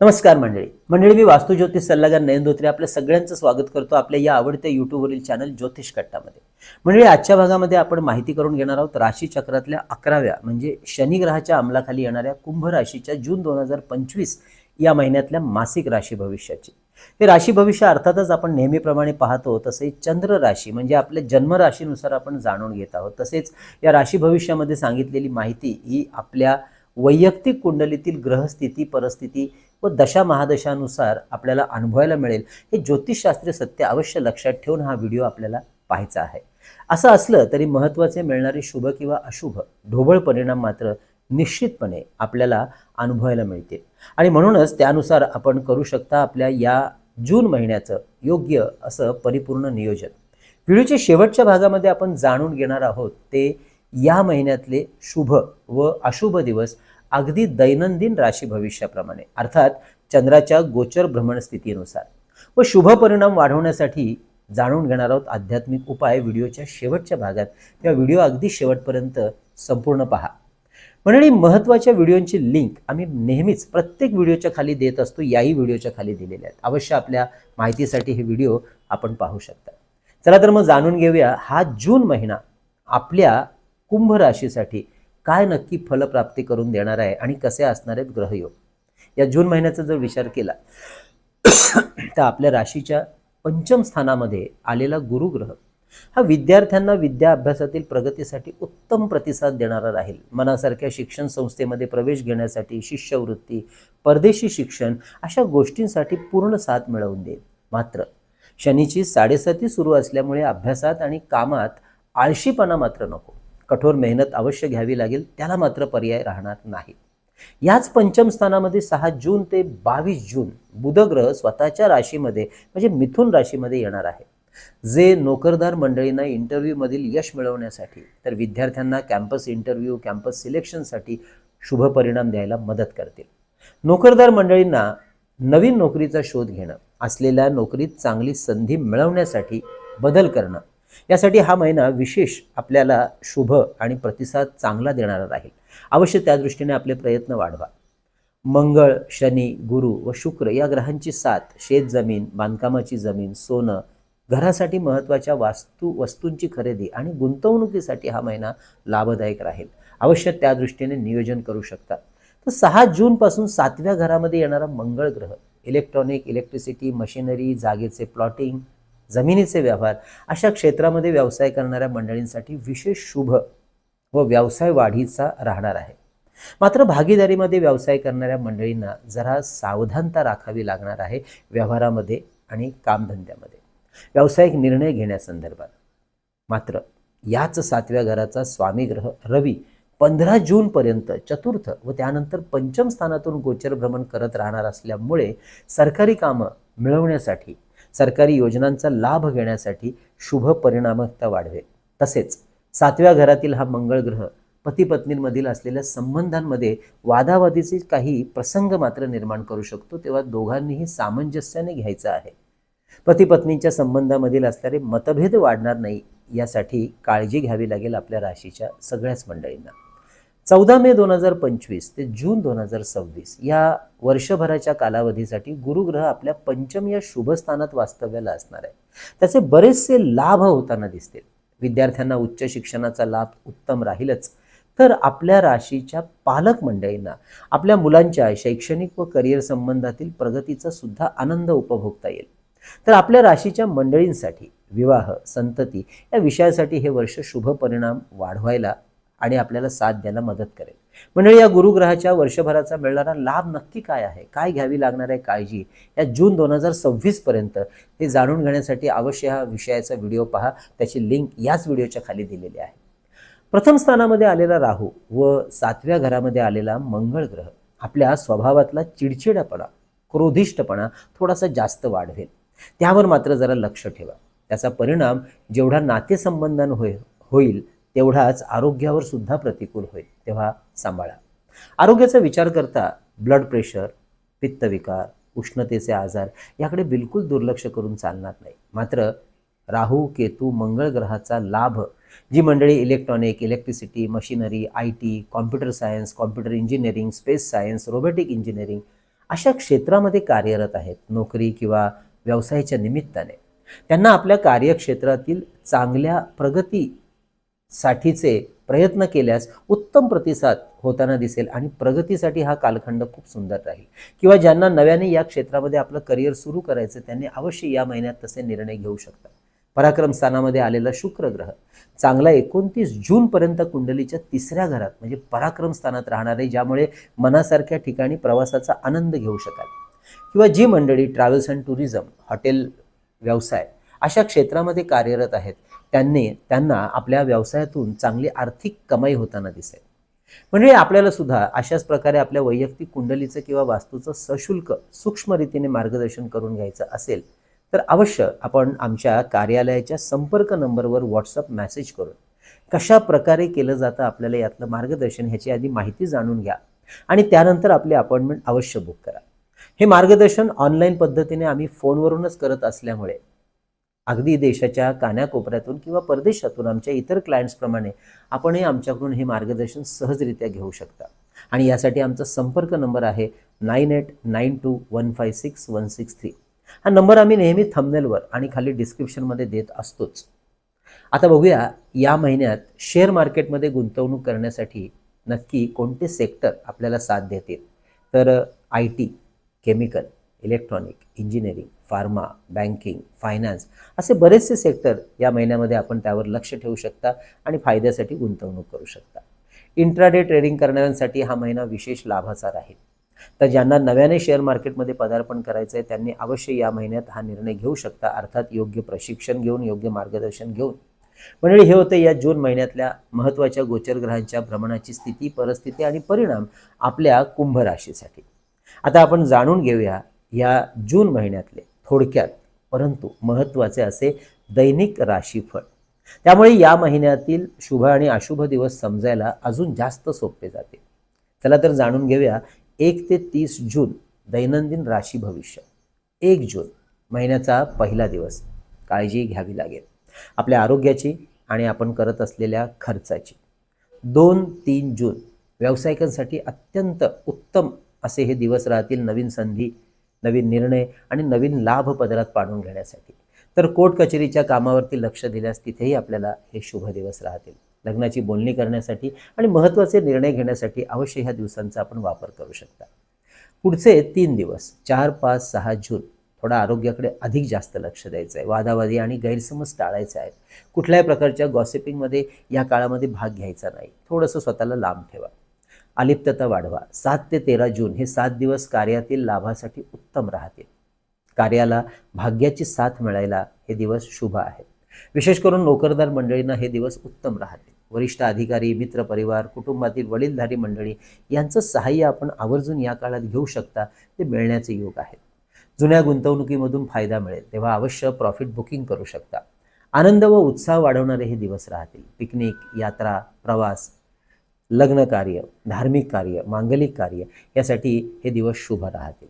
नमस्कार मंडळी. मंडळी मी वास्तू ज्योतिष सल्लागार नयन धोत्रे आपल्या सगळ्यांचं स्वागत करतो आपल्या या आवडत्या युट्यूबवरील चॅनल ज्योतिष कट्टामध्ये. मंडळी आजच्या भागामध्ये आपण माहिती करून घेणार आहोत राशीचक्रातल्या अकराव्या म्हणजे शनी ग्रहाच्या अंमलाखाली येणाऱ्या कुंभ राशीच्या जून दोन हजार पंचवीस या महिन्यातल्या मासिक राशी भविष्याची. हे राशी भविष्य अर्थातच आपण नेहमीप्रमाणे पाहतो तसे चंद्र राशी म्हणजे आपल्या जन्मराशीनुसार आपण जाणून घेत आहोत. तसेच या राशी भविष्यामध्ये सांगितलेली माहिती ही आपल्या वैयक्तिक कुंडलीतील ग्रहस्थिती परिस्थिती व दशा महादशानुसार आपल्याला अनुभवायला मिळेल. हे ज्योतिषशास्त्रीय सत्य अवश्य लक्षात ठेवून हा व्हिडिओ आपल्याला पाहायचा आहे. असं असलं तरी महत्त्वाचे मिळणारे शुभ किंवा अशुभ ढोबळ परिणाम मात्र निश्चितपणे आपल्याला अनुभवायला मिळतील आणि म्हणूनच त्यानुसार आपण करू शकता आपल्या या जून महिन्याचं योग्य असं परिपूर्ण नियोजन. व्हिडिओच्या शेवटच्या भागामध्ये आपण जाणून घेणार आहोत ते या महिन्यातले शुभ व अशुभ दिवस अगदी दैनंदिन राशी भविष्याप्रमाणे अर्थात चंद्राच्या गोचर भ्रमण स्थितीनुसार. व शुभ परिणाम वाढवण्यासाठी जाणून घेणार आहोत आध्यात्मिक उपाय व्हिडिओच्या शेवटच्या भागात. त्या व्हिडिओ अगदी शेवटपर्यंत संपूर्ण पहा. मंडळी महत्त्वाच्या व्हिडिओंची लिंक आम्ही नेहमीच प्रत्येक व्हिडिओच्या खाली देत असतो याही व्हिडिओच्या खाली दिलेल्या आहेत. अवश्य आपल्या माहितीसाठी हे व्हिडिओ आपण पाहू शकता. चला तर मग जाणून घेऊया हा जून महिना आपल्या कुंभ राशीसाठी काय नक्की फलप्राप्ती करून देणार आहे आणि कसे असणार आहेत ग्रहयोग? या जून महिन्याचा जर विचार केला तर आपल्या राशीच्या पंचम स्थानामध्ये आलेला गुरुग्रह हा विद्यार्थ्यांना विद्या अभ्यासातील प्रगतीसाठी उत्तम प्रतिसाद देणारा राहील. मनासारख्या शिक्षण संस्थेमध्ये प्रवेश घेण्यासाठी शिष्यवृत्ती परदेशी शिक्षण अशा गोष्टींसाठी पूर्ण साथ मिळवून देईल. मात्र शनीची साडेसाती सुरू असल्यामुळे अभ्यासात आणि कामात आळशीपणा मात्र नको. कठोर मेहनत अवश्य घ्यावी लागेल त्याला मात्र पर्याय राहणार नाही. याच पंचम स्थानामध्ये सहा जून ते बावीस जून बुधग्रह स्वतःच्या राशीमध्ये म्हणजे मिथुन राशीमध्ये येणार आहे. जे नोकरदार मंडळींना इंटरव्ह्यूमधील यश मिळवण्यासाठी तर विद्यार्थ्यांना कॅम्पस इंटरव्ह्यू कॅम्पस सिलेक्शनसाठी शुभ परिणाम द्यायला मदत करतील. नोकरदार मंडळींना नवीन नोकरीचा शोध घेणं असलेल्या नोकरीत चांगली संधी मिळवण्यासाठी बदल करणं यासाठी हा महिना विशेष आपल्याला शुभ आणि प्रतिसाद चांगला देणारा राहील. अवश्य त्या दृष्टीने आपले प्रयत्न वाढवा. मंगळ शनी गुरु व शुक्र या ग्रहांची साथ शेत जमीन बांधकामाची जमीन सोनं घरासाठी महत्त्वाच्या वास्तू वस्तूंची खरेदी आणि गुंतवणुकीसाठी हा महिना लाभदायक राहील. अवश्य त्या दृष्टीने नियोजन करू शकता. तर सहा जूनपासून सातव्या घरामध्ये येणारा मंगळ ग्रह इलेक्ट्रॉनिक इलेक्ट्रिसिटी मशिनरी जागेचे प्लॉटिंग जमिनीचे व्यवहार अशा क्षेत्रामध्ये व्यवसाय करणाऱ्या मंडळींसाठी विशेष शुभ व व्यवसाय वाढीचा राहणार आहे. मात्र भागीदारीमध्ये व्यवसाय करणाऱ्या मंडळींना जरा सावधानता राखावी लागणार आहे व्यवहारामध्ये आणि कामधंद्यामध्ये. व्यावसायिक निर्णय घेण्यासंदर्भात. मात्र याच सातव्या घराचा स्वामी ग्रह रवी पंधरा जूनपर्यंत चतुर्थ व त्यानंतर पंचम स्थानातून गोचर भ्रमण करत राहणार असल्यामुळे सरकारी कामं मिळवण्यासाठी सरकारी योजनांचा लाभ घेण्यासाठी शुभ परिणामकता वाढवेल तसेच सातव्या घरातील हा मंगळ ग्रह पती पत्नींमधील असलेल्या संबंधांमध्ये वादावादीचे काही प्रसंग मात्र निर्माण करू शकतो तेव्हा दोघांनीही सामंजस्याने घ्यायचं आहे. पतीपत्नींच्या संबंधामधील असणारे मतभेद वाढणार नाही यासाठी काळजी घ्यावी लागेल आपल्या राशीच्या सगळ्याच मंडळींना. चौदा मे दोन हजार पंचवीस ते जून दोन हजार सव्वीस या वर्षभराच्या कालावधीसाठी गुरुग्रह आपल्या पंचम या शुभस्थानात वास्तव्याला असणार आहे. त्याचे बरेचसे लाभ होताना दिसतील. विद्यार्थ्यांना उच्च शिक्षणाचा लाभ उत्तम राहीलच. तर आपल्या राशीच्या पालक मंडळींना आपल्या मुलांच्या शैक्षणिक व करिअर संबंधातील प्रगतीचा सुद्धा आनंद उपभोगता येईल. तर आपल्या राशीच्या मंडळींसाठी विवाह संतती या विषयासाठी हे वर्ष शुभ परिणाम वाढवायला आणि आपल्याला साथ द्यायला मदत करेल. मंडळी या गुरुग्रहाच्या वर्षभराचा मिळणारा लाभ नक्की काय आहे? काय घ्यावी लागणार आहे काळजी? या जून दोन हजार सव्वीस पर्यंत हे जाणून घेण्यासाठी अवश्य हा विषयाचा व्हिडिओ पहा. त्याची लिंक याच व्हिडिओच्या खाली दिलेली आहे. प्रथम स्थानामध्ये आलेला राहू व सातव्या घरामध्ये आलेला मंगळ ग्रह आपल्या स्वभावातला चिडचिडापणा क्रोधिष्टपणा थोडासा जास्त वाढवेल. त्यावर मात्र जरा लक्ष ठेवा. त्याचा परिणाम जेवढा नातेसंबंधां होईल तेवढाच आरोग्यावर सुद्धा प्रतिकूल होईल तेव्हा सांभाळा. आरोग्याचा विचार करता ब्लड प्रेशर पित्तविकार उष्णतेचे आजार याकडे बिलकुल दुर्लक्ष करून चालणार नाही. मात्र राहू केतू मंगळ ग्रहाचा लाभ जी मंडळी electronic electricity machinery I T computer science computer engineering space science robotic engineering अशा क्षेत्रामध्ये कार्यरत आहेत नोकरी किंवा व्यवसायाच्या निमित्ताने. त्यांना आपल्या कार्यक्षेत्रातील चांगल्या प्रगती साठीचे प्रयत्न केल्यास उत्तम प्रतिसाद होताना दिसेल आणि प्रगतीसाठी हा कालखंड खूप सुंदर राहील. किंवा ज्यांना नव्याने या क्षेत्रामध्ये आपलं करिअर सुरू करायचं त्यांनी अवश्य या महिन्यात तसे निर्णय घेऊ शकतात. पराक्रम स्थानामध्ये आलेला शुक्र ग्रह चांगला एकोणतीस जूनपर्यंत कुंडलीच्या तिसऱ्या घरात म्हणजे पराक्रम स्थानात राहणार आहे ज्यामुळे मनासारख्या ठिकाणी प्रवासाचा आनंद घेऊ शकाल. किंवा जी मंडळी ट्रॅव्हल्स अँड टुरिझम हॉटेल व्यवसाय अशा क्षेत्रामध्ये कार्यरत आहेत त्यांनी त्यांना आपल्या व्यवसायातून चांगली आर्थिक कमाई होताना दिसेल. म्हणजे आपल्याला सुद्धा अशाच प्रकारे आपल्या वैयक्तिक कुंडलीचं किंवा वास्तूचं सशुल्क सूक्ष्म रीतीने मार्गदर्शन करून घ्यायचं असेल तर अवश्य आपण आमच्या कार्यालयाच्या संपर्क नंबरवर व्हॉट्सअप मेसेज करून कशा प्रकारे केलं जातं आपल्याला यातलं मार्गदर्शन ह्याची आधी माहिती जाणून घ्या आणि त्यानंतर आपली अपॉइंटमेंट अवश्य बुक करा. हे मार्गदर्शन ऑनलाईन पद्धतीने आम्ही फोनवरूनच करत असल्यामुळे अगदी देशाच्या कान्याकोपऱ्यातून किंवा परदेशातून आमच्या इतर क्लायंट्सप्रमाणे आपणही आमच्याकडून हे मार्गदर्शन सहजरित्या घेऊ शकता. आणि यासाठी आमचा संपर्क नंबर आहे nine eight nine two one five six one six three. हा नंबर आम्ही नेहमी थंबनेलवर आणि खाली डिस्क्रिप्शनमध्ये देत असतोच. आता बघूया या महिन्यात शेअर मार्केटमध्ये गुंतवणूक करण्यासाठी नक्की कोणते सेक्टर आपल्याला साथ देतील? तर I T chemical electronic engineering pharma banking finance असे बरेचसे सेक्टर या महिन्यामध्ये आपण त्यावर लक्ष ठेवू शकता आणि फायद्यासाठी गुंतवणूक करू शकता. इंट्राडे ट्रेडिंग करणाऱ्यांसाठी हा महिना विशेष लाभाचा राहील तर ज्यांना नव्याने शेअर मार्केटमध्ये पदार्पण करायचं आहे त्यांनी अवश्य या महिन्यात हा निर्णय घेऊ शकता अर्थात योग्य प्रशिक्षण घेऊन योग्य मार्गदर्शन घेऊन. मंडळी हे होते या जून महिन्यातल्या महत्त्वाच्या गोचर ग्रहांच्या भ्रमणाची स्थिती परिस्थिती आणि परिणाम आपल्या कुंभ राशीसाठी आता आपण जाणून घेऊया या जून महिन्यातले थोडक्यात. परंतु महत्त्वाचे असे दैनिक राशीफळ. त्यामुळे या महिन्यातील शुभ आणि अशुभ दिवस समजायला अजून जास्त सोपे जाते. चला तर जाणून घेऊया एक ते तीस जून दैनंदिन राशी भविष्य. एक जून महिन्याचा पहिला दिवस. काळजी घ्यावी लागेल. आपल्या आरोग्याची आणि आपण करत असलेल्या खर्चाची. दोन तीन जून व्यावसायिकांसाठी अत्यंत उत्तम असे हे दिवस राहतील नवीन संधी नवीन निर्णय आणि नवीन लाभ पदरात पाडून घेण्यासाठी. तर कोर्ट कचेरीच्या कामावरती लक्ष दिल्यास तिथेही आपल्याला हे शुभ दिवस राहतील. लग्नाची बोलणी करण्यासाठी आणि महत्त्वाचे निर्णय घेण्यासाठी अवश्य ह्या दिवसांचा आपण वापर करू शकता. पुढचे तीन दिवस चार पाच सहा जून थोडा आरोग्याकडे अधिक जास्त लक्ष द्यायचं आहे वादावादी आणि गैरसमज टाळायचे आहेत. कुठल्याही प्रकारच्या गॉसिपिंगमध्ये या काळामध्ये भाग घ्यायचा नाही. थोडंसं स्वतःला लांब ठेवा. अलिप्तता वाढवा. सात ते तेरा जून हे सात दिवस कार्यातील लाभासाठी उत्तम राहतील. कार्याला भाग्याची साथ मिळायला हे दिवस शुभ आहेत. विशेष करून नोकरदार मंडळींना हे दिवस उत्तम राहतील. वरिष्ठ अधिकारी मित्रपरिवार कुटुंबातील वडीलधारी मंडळी यांचं सहाय्य आपण आवर्जून या काळात घेऊ शकता ते मिळण्याचे योग आहेत. जुन्या गुंतवणुकीमधून फायदा मिळेल तेव्हा अवश्य प्रॉफिट बुकिंग करू शकता. आनंद व उत्साह वाढवणारे हे दिवस राहतील. पिकनिक यात्रा प्रवास लग्न कार्य धार्मिक कार्य मांगलिक कार्य यासाठी हे दिवस शुभ राहतील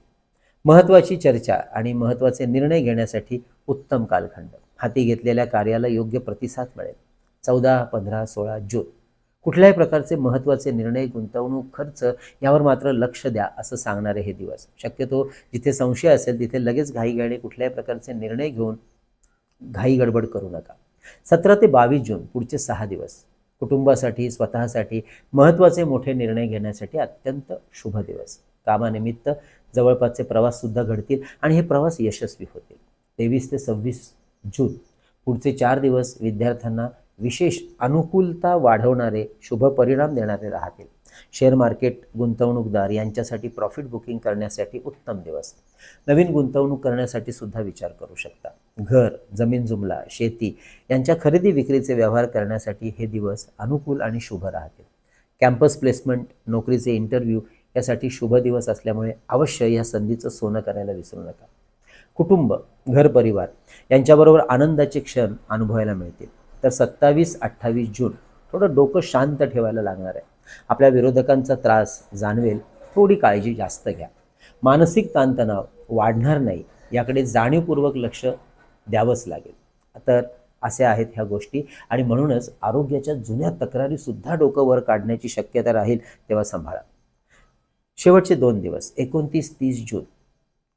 महत्त्वाची चर्चा आणि महत्त्वाचे निर्णय घेण्यासाठी उत्तम कालखंड. हाती घेतलेल्या कार्याला योग्य प्रतिसाद मिळेल. चौदा पंधरा सोळा जून. कुठल्याही प्रकारचे महत्त्वाचे निर्णय गुंतवणूक खर्च यावर मात्र लक्ष द्या असं सांगणारे हे दिवस. शक्यतो जिथे संशय असेल तिथे लगेच घाईगाडी कुठल्याही प्रकारचे निर्णय घेऊन घाई गडबड करू नका. सतरा ते बावीस जून पुढचे सहा दिवस. कुटुंबासाठी स्वतःसाठी महत्त्वाचे मोठे निर्णय घेण्यासाठी अत्यंत शुभ दिवस. कामानिमित्त जवळपासचे प्रवाससुद्धा घडतील आणि हे प्रवास यशस्वी होतील. तेवीस ते सव्वीस जून पुढचे चार दिवस विद्यार्थ्यांना विशेष अनुकूलता वाढवणारे शुभ परिणाम देणारे राहतील. शेअर मार्केट गुंतवणूकदार यांच्यासाठी प्रॉफिट बुकिंग करण्यासाठी उत्तम दिवस. नवीन गुंतवणूक करण्यासाठी सुद्धा विचार करू शकता. घर जमीन जुमला शेती यांच्या खरेदी विक्रीचे व्यवहार करण्यासाठी हे दिवस अनुकूल आणि शुभ राहतील. कॅम्पस प्लेसमेंट नोकरीचे इंटरव्ह्यू यासाठी शुभ दिवस असल्यामुळे अवश्य या संधीचं सोनं करायला विसरू नका. कुटुंब घर परिवार यांच्याबरोबर आनंदाचे क्षण अनुभवायला मिळतील. तर सत्तावीस अठ्ठावीस जून थोडं डोकं शांत ठेवायला लागणार आहे. आपल्या विरोधकांचा त्रास जाणवेल थोडी काळजी जास्त घ्या. मानसिक ताणतणाव वाढणार नाही याकडे जाणीवपूर्वक लक्ष द्यावंच लागेल. तर असे आहेत ह्या गोष्टी. आणि म्हणूनच आरोग्याच्या जुन्या तक्रारीसुद्धा डोकं वर काढण्याची शक्यता राहील तेव्हा सांभाळा. शेवटचे दोन दिवस एकोणतीस तीस जून.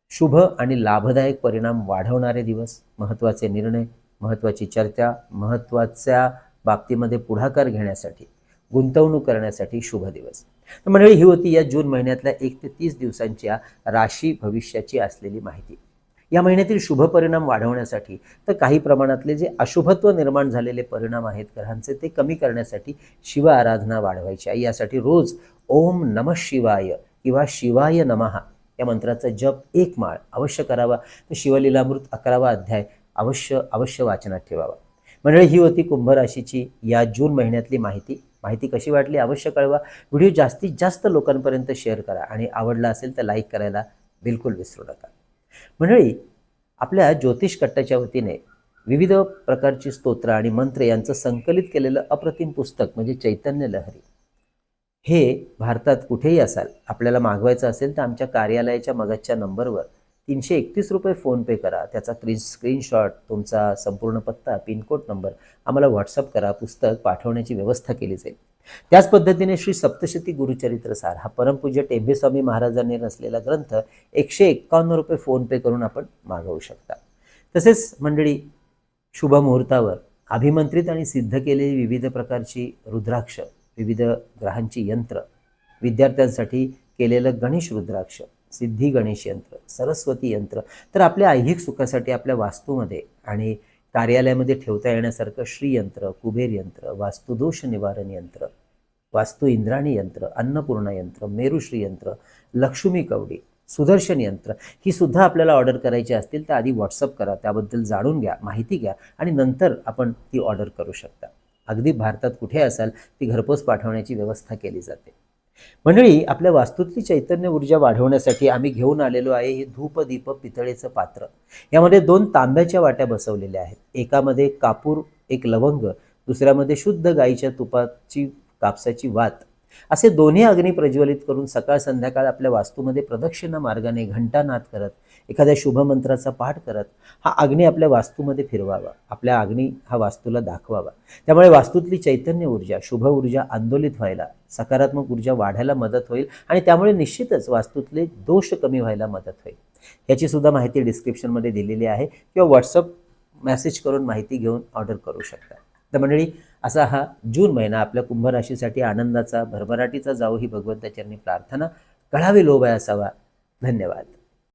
शुभ आणि लाभदायक परिणाम वाढवणारे दिवस महत्त्वाचे निर्णय महत्त्वाची चर्चा महत्त्वाच्या बाबतीमध्ये पुढाकार घेण्यासाठी गुंतवणूक करण्यासाठी शुभ दिवस. मंडळी ही होती या जून महिन्यातल्या एक ते तीस दिवसांच्या राशी भविष्याची असलेली माहिती. या महिन्यातील शुभ परिणाम वाढवण्यासाठी तर काही प्रमाणातले जे अशुभत्व निर्माण झालेले परिणाम आहेत ग्रहांचे ते कमी करण्यासाठी शिव आराधना वाढवायची. आहे यासाठी रोज ओम नम शिवाय किंवा शिवाय नमहा या मंत्राचा जप एक माळ अवश्य करावा. तर शिवलीलामृत अकरावा अध्याय अवश्य अवश्य वाचनात ठेवावा. मंडळी ही होती कुंभ राशीची या जून महिन्यातली माहिती. माहिती कशी वाटली अवश्य कळवा. व्हिडिओ जास्तीत जास्त लोकांपर्यंत शेअर करा आणि आवडला असेल तर लाईक करायला बिलकुल विसरू नका. मंडळी आपल्या ज्योतिष कट्टाच्या वतीने विविध प्रकारची स्तोत्र आणि मंत्र यांचं संकलित केलेलं अप्रतिम पुस्तक म्हणजे चैतन्य लहरी. हे भारतात कुठेही असाल आपल्याला मागवायचं असेल तर आमच्या कार्यालयाच्या मगाच्या नंबरवर तीनशे एकतीस रुपये फोनपे करा. त्याचा क्री स्क्रीनशॉट तुमचा संपूर्ण पत्ता पिनकोड नंबर आम्हाला व्हॉट्सअप करा. पुस्तक पाठवण्याची व्यवस्था केली जाईल. त्याच पद्धतीने श्री सप्तशती गुरुचरित्रसार हा परमपूज्य टेंबेस्वामी महाराजांनी नसलेला ग्रंथ एकशे एक्कावन्न रुपये फोनपे करून आपण मागवू शकता. तसेच मंडळी शुभ मुहूर्तावर अभिमंत्रित आणि सिद्ध केलेली विविध प्रकारची रुद्राक्ष विविध ग्रहांची यंत्र विद्यार्थ्यांसाठी केलेलं गणेश रुद्राक्ष सिद्धी गणेश यंत्र सरस्वती यंत्र तर आपल्या ऐहिक सुखासाठी आपल्या वास्तूमध्ये आणि कार्यालयामध्ये ठेवता येण्यासारखं श्रीयंत्र कुबेर यंत्र वास्तुदोष निवारण यंत्र वास्तू इंद्राणी यंत्र अन्नपूर्णा यंत्र मेरुश्री यंत्र लक्ष्मी कवडी सुदर्शन यंत्र ही सुद्धा आपल्याला ऑर्डर करायची असतील तर आधी व्हॉट्सअप करा त्याबद्दल जाणून घ्या माहिती घ्या आणि नंतर आपण ती ऑर्डर करू शकता. अगदी भारतात कुठे असाल ती घरपोच पाठवण्याची व्यवस्था केली जाते. मंडळी आपल्या वास्तूतली चैतन्य ऊर्जा वाढवण्यासाठी आम्ही घेऊन आलेलो आहे हे धूप दीप पितळेचं पात्र. यामध्ये दोन तांब्याच्या वाट्या बसवलेल्या आहेत. एकामध्ये कापूर एक लवंग दुसऱ्यामध्ये शुद्ध गाईच्या तुपाची कापसाची वात. असे दोन्ही अग्नी प्रज्वलित करून सकाळ संध्याकाळ आपल्या वास्तूमध्ये प्रदक्षिणा मार्गाने घंटानाद करत एखाद्या शुभमंत्राचा पाठ करत हा अग्नी आपल्या वास्तूमध्ये फिरवावा. आपल्या अग्नी हा वास्तूला दाखवावा. त्यामुळे वास्तूतली चैतन्य ऊर्जा शुभ ऊर्जा आंदोलित व्हायला सकारात्मक ऊर्जा वाढायला मदत होईल आणि त्यामुळे निश्चितच वास्तूतले दोष कमी व्हायला मदत होईल. याची सुद्धा माहिती डिस्क्रिप्शनमध्ये दिलेली आहे किंवा व्हॉट्सअप मेसेज करून माहिती घेऊन ऑर्डर करू शकता. तर मंडळी असा हा जून महिना आपल्या कुंभ राशीसाठी आनंदाचा भरभराटीचा जावो ही भगवंताचरणी प्रार्थना. कळावी लोभाय असावा. धन्यवाद.